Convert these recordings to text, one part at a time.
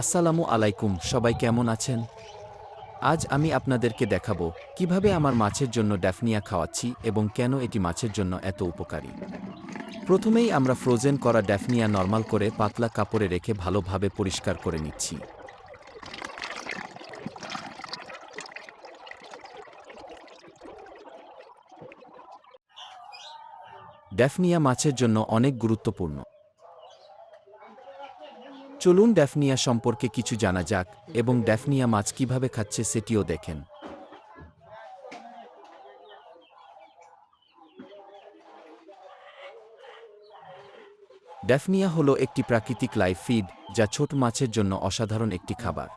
আসসালামু আলাইকুম, সবাই কেমন আছেন? আজ আমি আপনাদেরকে দেখাবো কীভাবে আমার মাছের জন্য ড্যাফনিয়া খাওয়াচ্ছি এবং কেন এটি মাছের জন্য এত উপকারী। প্রথমেই আমরা ফ্রোজেন করা ড্যাফনিয়া নর্মাল করে পাতলা কাপড়ে রেখে ভালোভাবে পরিষ্কার করে নিচ্ছি। ড্যাফনিয়া মাছের জন্য অনেক গুরুত্বপূর্ণ। চলুন ড্যাফনিয়া সম্পর্কে কিছু জানা যাক এবং ড্যাফনিয়া মাছ কীভাবে খাচ্ছে সেটিও দেখেন। ড্যাফনিয়া হল একটি প্রাকৃতিক লাইফ ফিড যা ছোট মাছের জন্য অসাধারণ একটি খাবার।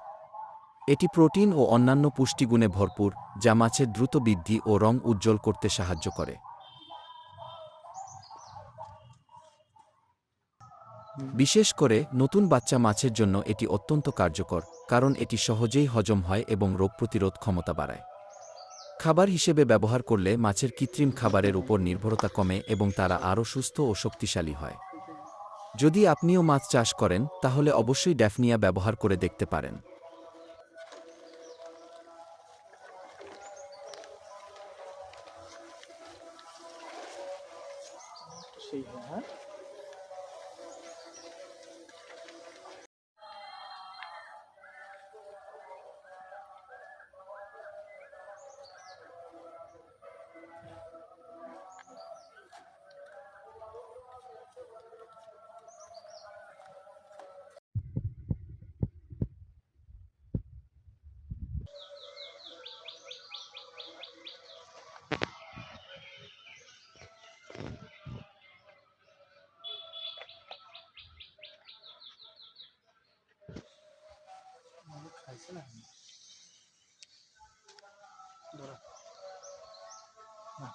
এটি প্রোটিন ও অন্যান্য পুষ্টিগুণে ভরপুর, যা মাছের দ্রুত বৃদ্ধি ও রং উজ্জ্বল করতে সাহায্য করে। বিশেষ করে নতুন বাচ্চা মাছের জন্য এটি অত্যন্ত কার্যকর, কারণ এটি সহজেই হজম হয় এবং রোগ প্রতিরোধ ক্ষমতা বাড়ায়। খাবার হিসেবে ব্যবহার করলে মাছের কৃত্রিম খাবারের উপর নির্ভরতা কমে এবং তারা আরও সুস্থ ও শক্তিশালী হয়। যদি আপনিও মাছ চাষ করেন, তাহলে অবশ্যই ড্যাফনিয়া ব্যবহার করে দেখতে পারেন। সেই হ্যাঁ। খাইছে না ধরো না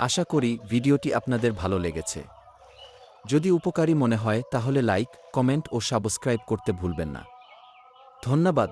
আশা করি ভিডিওটি আপনাদের ভালো লেগেছে। যদি উপকারী মনে হয়, তাহলে লাইক, কমেন্ট ও সাবস্ক্রাইব করতে ভুলবেন না। ধন্যবাদ।